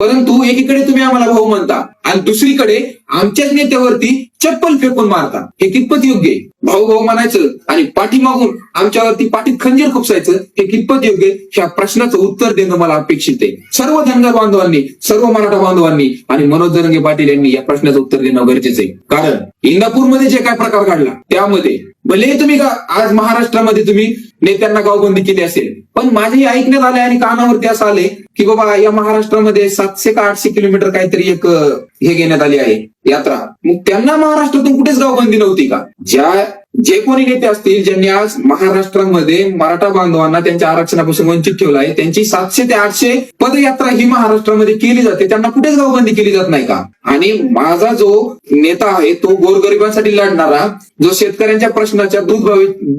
परंतु एकीकडे तुम्ही आम्हाला भाऊ म्हणता आणि दुसरीकडे आमच्याच नेत्यावरती चप्पल फेकून मारता. हे कितपत योग्य आहे? भाऊ भाऊ म्हणायचं आणि पाठीमागून आमच्यावरती पाठीत खंजीर खुपसायचं हे कितपत योग्य ह्या प्रश्नाचं उत्तर देणं मला अपेक्षित आहे. सर्व धनगर बांधवांनी सर्व मराठा बांधवांनी आणि मनोज जरंगे पाटील यांनी या प्रश्नाचं उत्तर देणं गरजेचं आहे. कारण इंदापूरमध्ये जे काय प्रकार घडला त्यामध्ये भले तुम्ही का आज महाराष्ट्रामध्ये तुम्ही नेत्यांना गावबंदी केली असेल पण माझेही ऐकण्यात आले आणि कानावरती असं आले की बाबा या महाराष्ट्रामध्ये सातशे का आठशे किलोमीटर काहीतरी एक हे घेण्यात आली आहे यात्रा. मग त्यांना महाराष्ट्रातून कुठेच गावबंदी नव्हती का? ज्या जे कोणी नेते असतील ज्यांनी आज महाराष्ट्रामध्ये मराठा बांधवांना त्यांच्या आरक्षणापासून वंचित ठेवलं आहे त्यांची सातशे ते आठशे पदयात्रा ही महाराष्ट्रामध्ये केली जाते. त्यांना कुठेच गावबंदी केली जात नाही का? आणि माझा जो नेता आहे तो गोरगरिबांसाठी लढणारा जो शेतकऱ्यांच्या प्रश्नाच्या दूध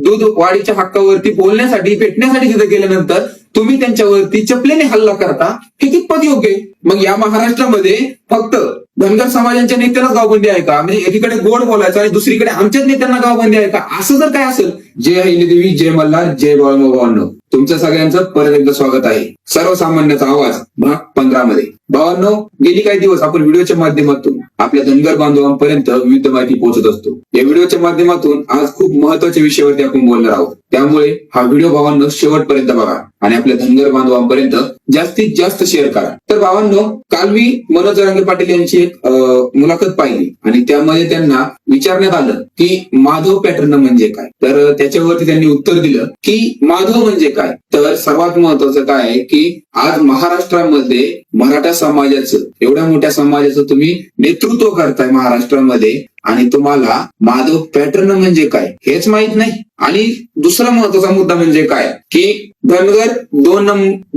दूध वाढीच्या हक्कावरती बोलण्यासाठी पेटण्यासाठी तिथे गेल्यानंतर तुम्ही त्यांच्यावरती चपलेने हल्ला करता हे कितपत योग्य मग या महाराष्ट्रामध्ये फक्त धनगर समाजाच्या नेत्यालाच गावबंदी आहे का? म्हणजे एकीकडे गोड बोलायचं आणि दुसरीकडे आमच्याच नेत्यांना गावबंदी आहे का? असं जर काय असेल जय देवी जय मल्हार जय बाळांनो तुमच्या सगळ्यांचं परत एकदा स्वागत आहे. सर्वसामान्याचा आवाज भाग पंधरा मध्ये भावांनो गेली काही दिवस आपण व्हिडिओच्या माध्यमातून आपल्या धनगर बांधवांपर्यंत विविध माहिती पोहोचत असतो. या व्हिडिओच्या माध्यमातून आज खूप महत्त्वाच्या विषयावरती आपण बोलणार आहोत. त्यामुळे हा व्हिडिओ भावांनो शेवटपर्यंत बघा आणि आपल्या धनगर बांधवांपर्यंत जास्तीत जास्त शेअर करा. बावन्न काल मी मनोज जरांगे पाटील यांची एक मुलाखत पाहिली. आणि त्यामध्ये त्यांना विचारण्यात आलं की माधव पॅटर्न म्हणजे काय? तर त्याच्यावरती त्यांनी उत्तर दिलं की माधव म्हणजे काय? तर सर्वात महत्वाचं काय आहे की आज महाराष्ट्रामध्ये मराठा समाजाचं एवढ्या मोठ्या समाजाचं तुम्ही नेतृत्व करताय महाराष्ट्रामध्ये आणि तुम्हाला माधव पॅटर्न म्हणजे काय? हेच माहीत नाही. आणि दुसरा महत्त्वाचा मुद्दा म्हणजे काय? की धनगर दोन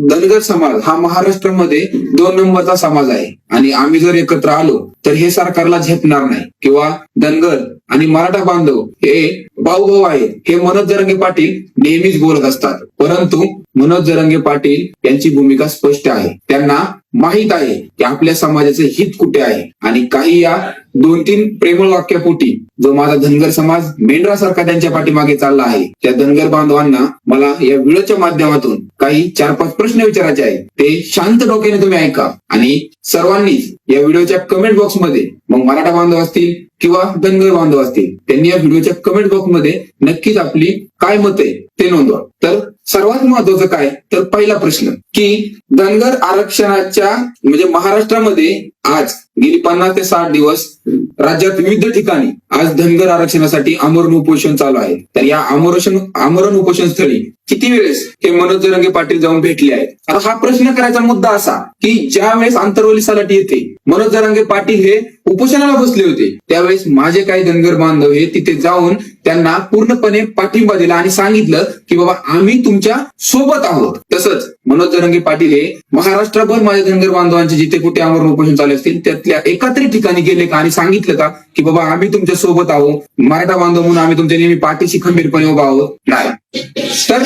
धनगर समाज हा महाराष्ट्रामध्ये दोन नंबरचा समाज आहे. आणि आम्ही जर एकत्र आलो तर हे सरकारला झेपणार नाही. किंवा धनगर आणि मराठा बांधव हे भाऊ भाऊ आहेत. हे मनोज जरंगे पाटील नेहमीच बोलत असतात. परंतु मनोज जरंगे पाटील यांची भूमिका स्पष्ट आहे. त्यांना माहीत आहे की आपल्या समाजाचे हित कुठे आहे. आणि काही या दोन तीन प्रेमळ वाक्यापोटी जो माझा धनगर समाज मेंढरासारखा त्यांच्या पाठीमागे चालला आहे. त्या धनगर बांधवांना मला या व्हिडिओच्या माध्यमातून काही चार पाच प्रश्न विचारायचे आहेत. ते शांत डोक्याने तुम्ही ऐका. आणि सर्वांनीच या व्हिडिओच्या कमेंट बॉक्समध्ये मग मराठा बांधव असतील किंवा धनगर बांधव असतील त्यांनी या व्हिडिओच्या कमेंट बॉक्समध्ये नक्कीच आपली काय मत आहे ते नोंदवा. तर सर्वात महत्वाचं काय? तर पहिला प्रश्न की धनगर आरक्षणाच्या म्हणजे महाराष्ट्रामध्ये आज गेली पन्नास ते साठ दिवस राज्यात विविध ठिकाणी आज धनगर आरक्षणासाठी आमरण उपोषण चालू आहे. तर या आमरण आमरण उपोषण स्थळी किती वेळेस हे मनोज जरंगे पाटील जाऊन भेटले आहेत? आता हा प्रश्न करायचा मुद्दा असा की ज्या वेळेस आंतरवली सलाटी येते मनोज जरांगे पाटील हे उपोषणाला बसले होते. त्यावेळेस माझे काही धनगर बांधव हे तिथे जाऊन त्यांना पूर्णपणे पाठिंबा दिला आणि सांगितलं की बाबा आम्ही तुमच्यासोबत आहोत. तसंच मनोज जरंगे पाटील हे महाराष्ट्रभर माझ्या धनगर बांधवांचे जिथे कुठे आमरण उपोषण चालू असतील त्यातल्या एकत्रित ठिकाणी गेले का आणि सांगितलं का की बाबा आम्ही तुमच्यासोबत आहोत. मराठा बांधव म्हणून आम्ही तुमच्या नेहमी पाठीशी खंबीरपणे उभा आहोत. नाही. तर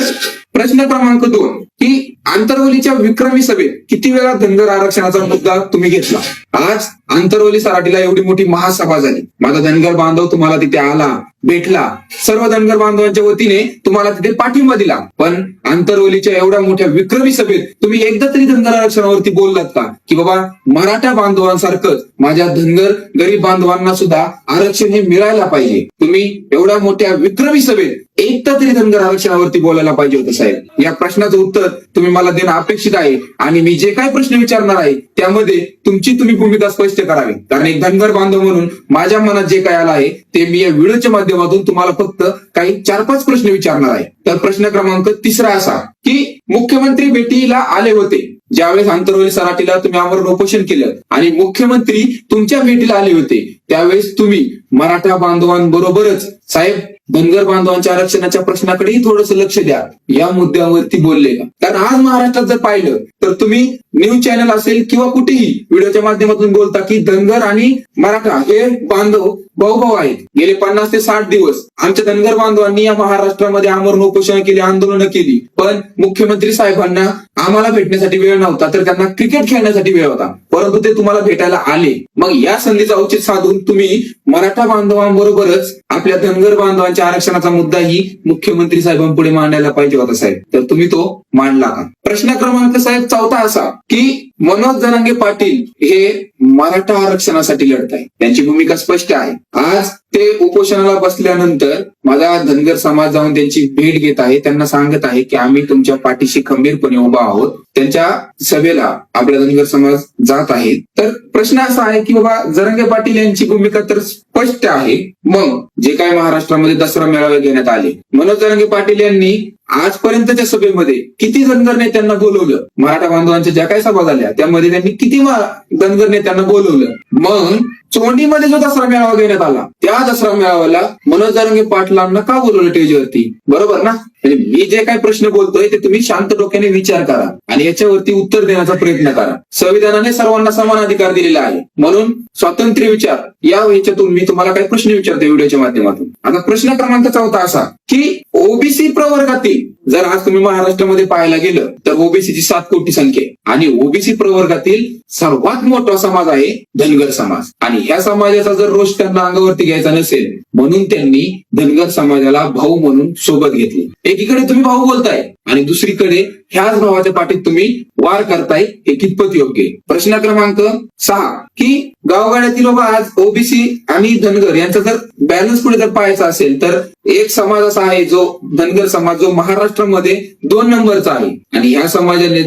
प्रश्न क्रमांक दोन की आंतरवलीच्या विक्रमी सभेत किती वेळा धनगर आरक्षणाचा मुद्दा तुम्ही घेतला? आज आंतरवली सराटीला एवढी मोठी महासभा झाली. माझा धनगर बांधव तुम्हाला तिथे आला भेटला. सर्व धनगर बांधवांच्या वतीने तुम्हाला तिथे पाठिंबा दिला. पण आंतरवलीच्या एवढ्या मोठ्या विक्रमी सभेत तुम्ही एकदा तरी धनगर आरक्षणावरती बोललात का? की बाबा मराठा बांधवांसारखंच माझ्या धनगर गरीब बांधवांना सुद्धा आरक्षण हे मिळायला पाहिजे. तुम्ही एवढ्या मोठ्या विक्रमी सभेत एकदा तरी धनगर आरक्षणावरती बोलायला पाहिजे होतं साहेब. या प्रश्नाचं उत्तर तुम्ही मला देणं अपेक्षित आहे आणि मी जे काय प्रश्न विचारणार आहे त्यामध्ये तुमची तुम्ही भूमिका स्पष्ट करावी. कारण एक धनगर बांधव म्हणून माझ्या मनात जे काय आलं आहे ते मी या व्हिडिओच्या माध्यमातून तुम्हाला फक्त काही चार पाच प्रश्न विचारणार आहे. तर प्रश्न क्रमांक तिसरा असा की मुख्यमंत्री भेटीला आले होते. ज्यावेळेस आंतरवली सराटीला तुम्ही आमरण उपोषण केलं आणि मुख्यमंत्री तुमच्या भेटीला आले होते त्यावेळेस तुम्ही मराठा बांधवांबरोबरच साहेब धनगर बांधवांच्या आरक्षणाच्या प्रश्नाकडेही थोडस लक्ष द्या. या मुद्द्यावरती बोललेलं. कारण आज महाराष्ट्रात जर पाहिलं तर तुम्ही न्यूज चॅनल असेल किंवा कुठेही व्हिडिओच्या माध्यमातून बोलता की धनगर आणि मराठा हे बांधव भाऊभाऊ आहेत. गेले पन्नास ते साठ दिवस आमच्या धनगर बांधवांनी या महाराष्ट्रामध्ये आमरण उपोषण केली आंदोलनं केली. पण मुख्यमंत्री साहेबांना आम्हाला भेटण्यासाठी वेळ नव्हता तर त्यांना क्रिकेट खेळण्यासाठी वेळ होता. परंतु ते तुम्हाला भेटायला आले. मग या संधीचा औचित साधून तुम्ही मराठा बांधवांबरोबरच आपल्या धनगर बांधवांच्या आरक्षणाचा मुद्दाही मुख्यमंत्री साहेबांपुढे मांडायला पाहिजे होता साहेब. तर तुम्ही तो मांडला का? प्रश्न क्रमांक साहेब चौथा असा की मनोज जनांगे पाटील हे मराठा आरक्षणासाठी लढत आहे त्यांची भूमिका स्पष्ट आहे. आज ते उपोषणाला बसल्यानंतर माझा धनगर समाज जाऊन त्यांची भेट घेत आहे. त्यांना सांगत आहे की आम्ही तुमच्या पाठीशी खंबीरपणे उभा आहोत. त्यांच्या सभेला आपला धनगर समाज जात आहे. तर प्रश्न असा आहे की बाबा जरंगे पाटील यांची भूमिका तर स्पष्ट आहे. मग जे काय महाराष्ट्रामध्ये दसरा मेळावे घेण्यात आले. मनोज जरंगे पाटील यांनी आजपर्यंतच्या सभेमध्ये किती धनगर नेत्यांना बोलवलं? मराठा बांधवांच्या ज्या काही सभा झाल्या त्यामध्ये त्यांनी किती धनगर नेत्यांना बोलवलं? मग चोंडीमध्ये जो दसरा मेळावा घेण्यात आला त्या दसरा मेळाव्याला मनोज जारंगे पाटलांना का बोलवलं टेजवरती बरोबर ना? म्हणजे मी जे काही प्रश्न बोलतोय ते तुम्ही शांत डोक्याने विचार करा आणि याच्यावरती उत्तर देण्याचा प्रयत्न करा. संविधानाने सर्वांना समान अधिकार दिलेला आहे. म्हणून स्वातंत्र्य विचार या ह्याच्यातून मी तुम्हाला काही प्रश्न विचारतो व्हिडिओच्या माध्यमातून. आता प्रश्न क्रमांक चौथा असा की ओबीसी प्रवर्गातील जर आज तुम्ही महाराष्ट्रामध्ये पाहायला गेलं तर ओबीसीची सात कोटी संख्या आहे. आणि ओबीसी प्रवर्गातील सर्वात मोठा समाज आहे धनगर समाज. आणि ह्या समाजाचा जर रोष त्यांना अंगावरती घ्यायचा नसेल म्हणून त्यांनी धनगर समाजाला भाऊ म्हणून सोबत घेतली. एकीकडे तुम्ही भाऊ बोलताय आणि दुसरीकडे ह्याच भावाच्या पाठीत तुम्ही वार करताय हे कितपत योग्य आहे? प्रश्न क्रमांक सहा की गावगाड्यातील बाबा आज ओबीसी आणि धनगर यांचा जर बॅलन्स पुढे जर पाहायचा असेल तर एक समाज असा आहे जो धनगर समाज जो महाराष्ट्रामध्ये दोन नंबरचा आहे. आणि या समाजाने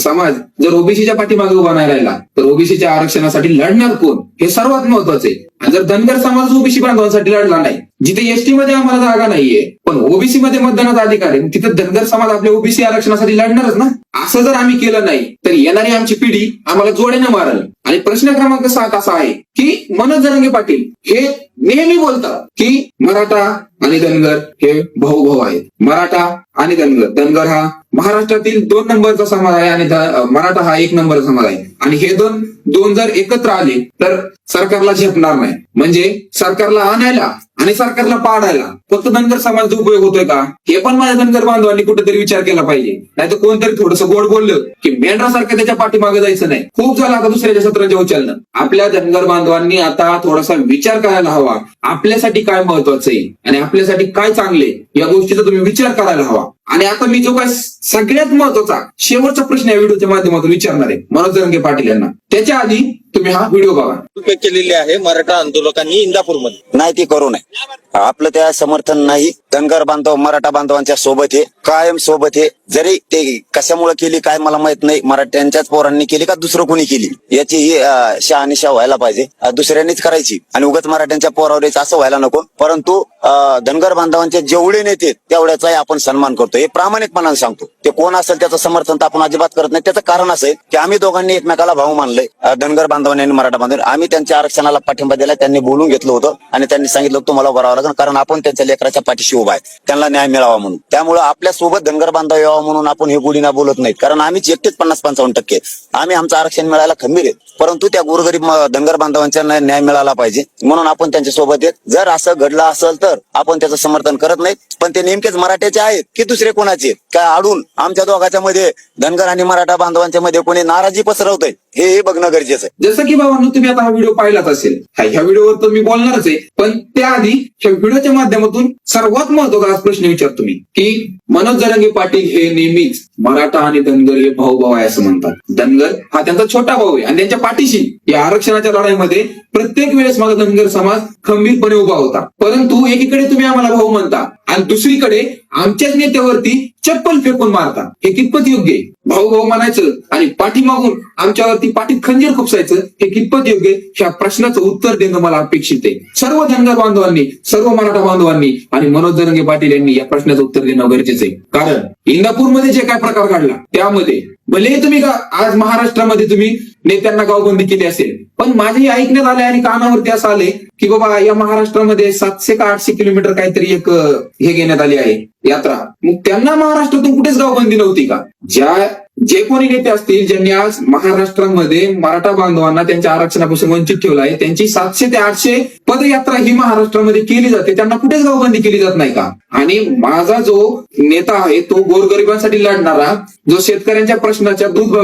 समाज जर ओबीसीच्या पाठीमागे उभा नाही राहिला तर ओबीसीच्या आरक्षणासाठी लढणार कोण? हे सर्वात महत्त्वाचे आणि जर धनगर समाज ओबीसी बांधवांसाठी लढला नाही जिथे एसटी मध्ये आम्हाला जागा नाहीये पण ओबीसी मध्ये मतदानाचा अधिकार आहे. तिथे धनगर समाज आपल्या ओबीसी आरक्षणासाठी लढणारच ना? असं जर आम्ही केलं नाही तर येणारी आमची पिढी आम्हाला जोड्यानं मारल. आणि प्रश्न क्रमांक सात असा आहे की मनोज जरंगे पाटील हे नेहमी बोलतात की मराठा आणि धनगर हे भाऊ भाऊ आहेत. मराठा आणि धनगर धनगर हा महाराष्ट्रातील दोन नंबरचा समाज आहे आणि मराठा हा एक नंबरचा समाज आहे. आणि हे दोन दोन जर एकत्र आले तर सरकारला झेपणार नाही. म्हणजे सरकारला आणायला आणि सरकारला पाडायला. फक्त धनगर समाजाचा उपयोग होतोय का? हे पण माझ्या धनगर बांधवांनी कुठेतरी विचार केला पाहिजे. नाही तर कोणतरी थोडस गोड बोललं की मेंढरासारखं त्याच्या पाठीमागे जायचं नाही. खूप झालं आता दुसऱ्याच्या सत्राच्या उचलणं आपल्या धनगर बांधवांनी आता थोडासा विचार करायला हवा. आपल्यासाठी काय महत्वाचं आहे? आणि आपल्यासाठी काय चांगले या गोष्टीचा तुम्ही विचार करायला हवा. आणि आता मी जो काय सगळ्यात महत्त्वाचा शेवटचा प्रश्न या व्हिडिओच्या माध्यमातून विचारणार आहे मनोज जरंगे पाटील यांना. त्याच्या आधी तुम्ही हा व्हिडिओ बघा. कृपया केलेली आहे मराठा आंदोलकांनी इंदापूरमध्ये. नाही ती करू नये. आपलं त्या समर्थन नाही. धनगर बांधव मराठा बांधवांच्या सोबत आहे कायम सोबत आहे. जरी ते कशामुळे केली काय मला माहीत नाही. मराठ्यांच्याच पोरांनी केली का दुसरं कोणी केली? याची ही शहानिशा व्हायला पाहिजे. दुसऱ्यांनीच करायची. आणि उगाच मराठ्यांच्या पोरावर असं व्हायला नको. परंतु धनगर बांधवांचे जेवढे नेते तेवढ्याचाही आपण सन्मान करतो हे प्रामाणिकपणाने सांगतो. ते कोण असेल त्याचं समर्थन तर आपण अजिबात करत नाही. त्याचं कारण असं आहे की आम्ही दोघांनी एकमेकाला भाऊ मानले धनगर बांधवांनी आणि मराठा बांधवांनी. आम्ही त्यांच्या आरक्षणाला पाठिंबा दिला त्यांनी बोलून घेतलं होतं आणि त्यांनी सांगितलं तुम्हाला भरावं लागेल. कारण आपण त्यांच्या लेकराच्या पाठीशी उभा आहे. त्यांना न्याय मिळावा म्हणून. त्यामुळे आपल्यासोबत धनगर बांधव यावा म्हणून आपण हे गुढीना बोलत नाहीत. कारण आम्हीच एकटेच पन्नास पंचावन्न टक्के आम्ही आमचं आरक्षण मिळायला खंबीर आहे. परंतु त्या गोरगरीब धनगर बांधवांच्या न्याय मिळाला पाहिजे. म्हणून आपण त्यांच्यासोबत येत जर असं घडलं असेल तर आपण त्याचं समर्थन करत नाही पण ते नेमकेच मराठ्याचे आहेत की दुसरे कोणाचे? काय आडून आमच्या दोघांच्या मध्ये धनगर आणि मराठा बांधवांच्या मध्ये कोणी नाराजी पसरवतंय? हे हे बघणं गरजेचं आहे. जसं की बाबांनो तुम्ही आता हा व्हिडिओ पाहिलाच असेल. ह्या व्हिडिओवर तर मी बोलणारच आहे. पण त्याआधी ह्या व्हिडिओच्या माध्यमातून सर्वात महत्त्वाचा प्रश्न विचारतो मी की मनोज जरंगे पाटील हे नेहमीच मराठा आणि धनगर हे भाऊ भाऊ आहे असं म्हणतात. धनगर हा त्यांचा छोटा भाऊ आहे. आणि त्यांच्या पाठीशी या आरक्षणाच्या लढाईमध्ये प्रत्येक वेळेस माझा धनगर समाज खंबीरपणे उभा होता. परंतु एकीकडे तुम्ही आम्हाला भाऊ म्हणता आणि दुसरीकडे आमच्याच नेत्यावरती चप्पल फेकून मारता हे कितपत योग्य आहे? भाऊ भाऊ म्हणायचं आणि पाठीमागून आमच्यावरती पाठीत खंजीर खुपसायचं हे कितपत योग्य ह्या प्रश्नाचं उत्तर देणं मला अपेक्षित आहे. सर्व धनगर बांधवांनी सर्व मराठा बांधवांनी आणि मनोज जरंगे पाटील यांनी या प्रश्नाचं उत्तर देणं गरजेचं आहे. कारण इंदापूरमध्ये जे काय प्रकार घडला त्यामध्ये भले तुम्ही का आज महाराष्ट्रामध्ये तुम्ही नेत्यांना गावबंदी केली असेल पण माझेही ऐकण्यात आले आणि कानावरती असं आले की बाबा या महाराष्ट्रामध्ये सातशे का आठशे किलोमीटर काहीतरी एक हे घेण्यात आली आहे यात्रा. मग त्यांना महाराष्ट्रातून कुठेच गावबंदी नव्हती का? ज्या जे कोणी नेते असतील ज्यांनी आज महाराष्ट्रामध्ये मराठा बांधवांना त्यांच्या आरक्षणापासून वंचित ठेवलं आहे त्यांची सातशे ते आठशे पदयात्रा ही महाराष्ट्रामध्ये केली जाते. त्यांना कुठेच गावबंदी केली जात नाही का? आणि माझा जो नेता आहे तो गोरगरिबांसाठी लढणारा जो शेतकऱ्यांच्या प्रश्नाच्या दूध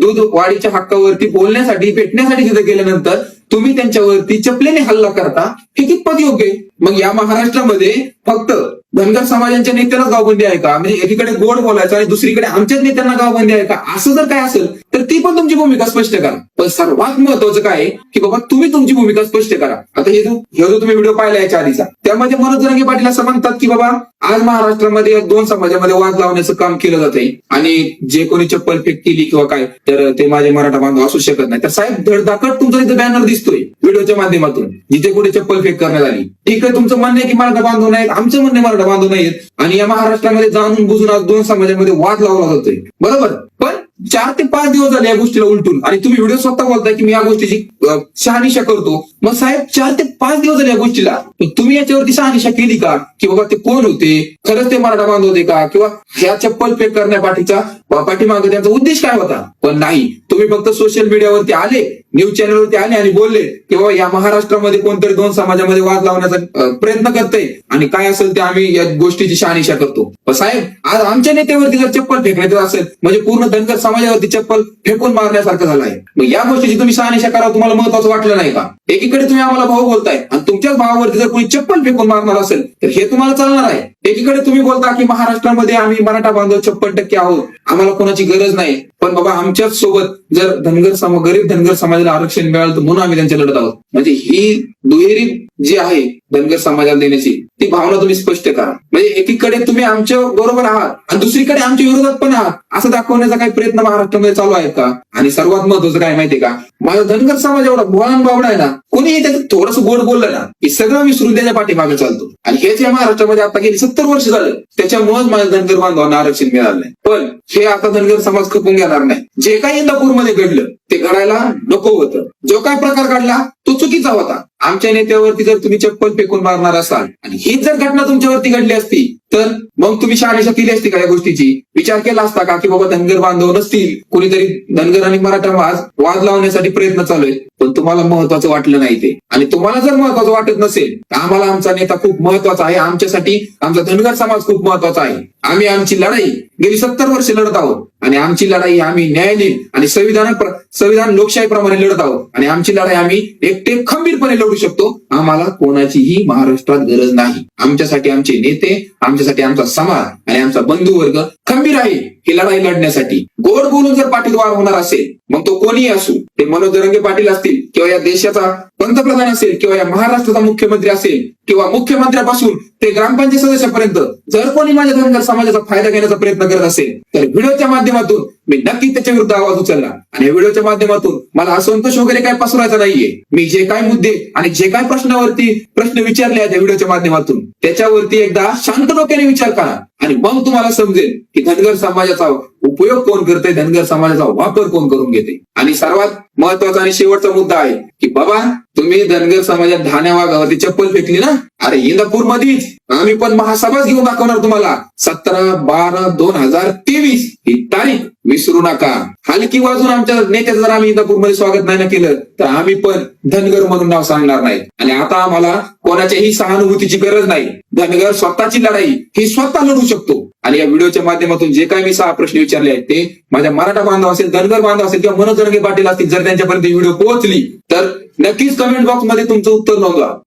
दूध वाढीच्या हक्कावरती बोलण्यासाठी पेटण्यासाठी तिथे गेल्यानंतर तुम्ही त्यांच्यावरती चपलेने हल्ला करता हे कितपत योग्य मग या महाराष्ट्रामध्ये फक्त धनगर समाजाच्या नेत्यालाच गावबंदी आहे का? म्हणजे एकीकडे गोड बोलायचं आणि दुसरीकडे आमच्याच नेत्यांना गावबंदी आहे का? असं जर काय असेल तर ती पण तुमची भूमिका स्पष्ट करा. पण सर्वात महत्वाचं काय की बाबा तुम्ही तुमची भूमिका स्पष्ट करा. आता हे जो हे जो तुम्ही व्हिडिओ पाहिला याच्या आधीचा त्यामध्ये मनोज रंगे पाटील असं म्हणतात की बाबा आज महाराष्ट्रामध्ये दोन समाजामध्ये वाद लावण्याचं काम केलं जात आहे आणि जे कोणी चप्पल फेक केली किंवा काय तर ते माझे मराठा बांधव असू शकत नाही. तर साहेब धडधाकट तुमचा इथं बॅनर दिसतोय व्हिडिओच्या माध्यमातून जिथे कुठे चप्पल फेक करण्यात आली. ठीक आहे तुमचं म्हणणं आहे की मराठा बांधव नाहीत आमचं म्हणणं आहे मराठा बांधव नाहीत. आणि या महाराष्ट्रामध्ये जाणून बुजून आज दोन समाजामध्ये वाद लावला जातोय. बरोबर? पण चार ते पाच दिवस झाले या गोष्टीला उलटून. आणि तुम्ही व्हिडिओ स्वतः बोलताय की मी या गोष्टीची शहानिशा करतो. मग साहेब चार ते पाच दिवस झाले या गोष्टीला. तुम्ही याच्यावरती सहानिशा केली का? की बाबा ते कोण होते? खरंच ते मराठा बांधव होते का? किंवा ह्या चप्पल फेक करण्यापाठीचा पाठीमाग त्यांचा उद्देश काय होता? पण नाही. तुम्ही फक्त सोशल मीडियावरती आले न्यूज चॅनलवरती आले आणि बोलले की बाबा या महाराष्ट्रामध्ये कोणतरी दोन समाजामध्ये वाद लावण्याचा प्रयत्न करते आणि काय असेल ते आम्ही या गोष्टीची शहानिशा करतो. पण साहेब आज आमच्या नेत्यावरती जर चप्पल फेकण्याचं असेल म्हणजे पूर्ण धनगर समाजावरती चप्पल फेकून मारण्यासारखं झालं आहे. मग या गोष्टीची तुम्ही शहानिशा करावं तुम्हाला महत्वाचं वाटलं नाही का? एकीकडे तुम्ही आम्हाला भाऊ बोलताय आणि तुमच्याच भावावरती जर कोणी चप्पल फेकून मारणार असेल तर हे तुम्हाला चालणार आहे. एकीकडे तुम्ही बोलता की महाराष्ट्रामध्ये आम्ही मराठा बांधव छप्पन टक्के आहोत. आम्हाला कोणाची गरज नाही. पण बाबा आमच्याच सोबत जर धनगर समाज गरीब धनगर समाजाला आरक्षण मिळालं तर म्हणून आम्ही त्यांच्या लढत आहोत. म्हणजे ही दुहेरी जी आहे धनगर समाजाला देण्याची ती भावना तुम्ही स्पष्ट करा. म्हणजे एकीकडे तुम्ही आमच्या बरोबर आहात आणि दुसरीकडे आमच्या विरोधात पण आहात. असं दाखवण्याचा काही प्रयत्न महाराष्ट्रामध्ये चालू आहे का? आणि सर्वात महत्वाचं काय माहितीये का? माझा धनगर समाज एवढा भोळान बावडा आहे ना कोणीही त्याचं थोडंसं गोड बोललं ना की सगळं विसरून त्याच्या पाठीमागे चालतो. आणि हेच या महाराष्ट्रामध्ये आता गेली. सत्तर वर्ष झालं. त्याच्यामुळेच माझ्या धनगर बांधवांना आरक्षण मिळालं नाही. पण हे आता धनगर समाज खपून घेणार नाही. जे काही इंदापूरमध्ये घडलं ते घडायला नको होतं. जो काय प्रकार घडला तो चुकीचा होता. आमच्या नेत्यावरती जर तुम्ही चप्पल फेकून मारणार असाल आणि हीच जर घटना तुमच्यावरती घडली असती तर मग तुम्ही शाळेच्या केली असती का या गोष्टीची? विचार केला असता का की बाबा धनगर बांधव नसतील? कुणीतरी धनगर आणि मराठा वाद वाद लावण्यासाठी प्रयत्न चालू आहे पण तुम्हाला महत्वाचं वाटलं नाही ते. आणि तुम्हाला जर महत्वाचं वाटत नसेल तर आम्हाला आमचा नेता खूप महत्त्वाचा आहे. आमच्यासाठी आमचा धनगर समाज खूप महत्त्वाचा आहे. आम्ही आमची लढाई गेली सत्तर वर्ष लढत आहोत. आणि आमची लढाई आम्ही न्यायालयीन आणि संविधान संविधान लोकशाहीप्रमाणे लढत आहोत. आणि आमची लढाई आम्ही एकटे खंबीरपणे लढू शकतो. आम्हाला कोणाचीही महाराष्ट्रात गरज नाही. आमच्यासाठी आमचे नेते आमच्यासाठी आमचा समाज आणि आमचा बंधुवर्ग खंबीर आहे ही लढाई लढण्यासाठी. गोड बोलून जर पाठीद्वार होणार असेल मग तो कोणीही असू ते मनोज पाटील असतील किंवा या देशाचा पंतप्रधान असेल किंवा या महाराष्ट्राचा मुख्यमंत्री असेल किंवा मुख्यमंत्र्यापासून ते ग्रामपंचायत सदस्यापर्यंत जर कोणी माझ्या धनगर समाजाचा फायदा घेण्याचा प्रयत्न करत असेल तर व्हिडिओच्या माध्यमातून मी नक्की त्याच्या विरुद्ध आवाज उचलला आणि या व्हिडिओच्या माध्यमातून मला असंतोष वगैरे काय पसरायचा नाहीये. मी जे काय मुद्दे आणि जे काय प्रश्नावरती प्रश्न विचारले आहेत या व्हिडिओच्या माध्यमातून त्याच्यावरती एकदा शांत डोक्याने विचार करा. आणि मग तुम्हाला समजेल की धनगर समाजाचा उपयोग कोण करते धनगर समाजाचा वापर कोण करून घेते? आणि सर्वात महत्त्वाचा आणि शेवटचा मुद्दा आहे की बाबा तुम्ही धनगर समाजात धान्या वाघावरती चप्पल फेकली ना? अरे इंदापूर मध्येच आम्ही पण महासभाच घेऊन दाखवणार तुम्हाला. सतरा बारा दोन हजार तेवीस ही तारीख. विसरू नका. हलकी वाजून आमच्या नेत्याचं जर आम्ही इंदापूरमध्ये स्वागत नाही ना केलं तर आम्ही पण धनगर म्हणून नाव सांगणार नाही. आणि आता आम्हाला कोणाच्याही सहानुभूतीची गरज नाही. धनगर स्वतःची लढाई ही स्वतः लढू शकतो. आणि या व्हिडिओच्या माध्यमातून जे काही मी सहा प्रश्न विचारले आहेत ते माझ्या मराठा बांधव असेल धनगर बांधव असेल किंवा मनोज जरंगे पाटील असतील जर त्यांच्यापर्यंत व्हिडिओ पोहोचली तर नक्कीच कमेंट बॉक्समध्ये तुमचं उत्तर नोंदवा.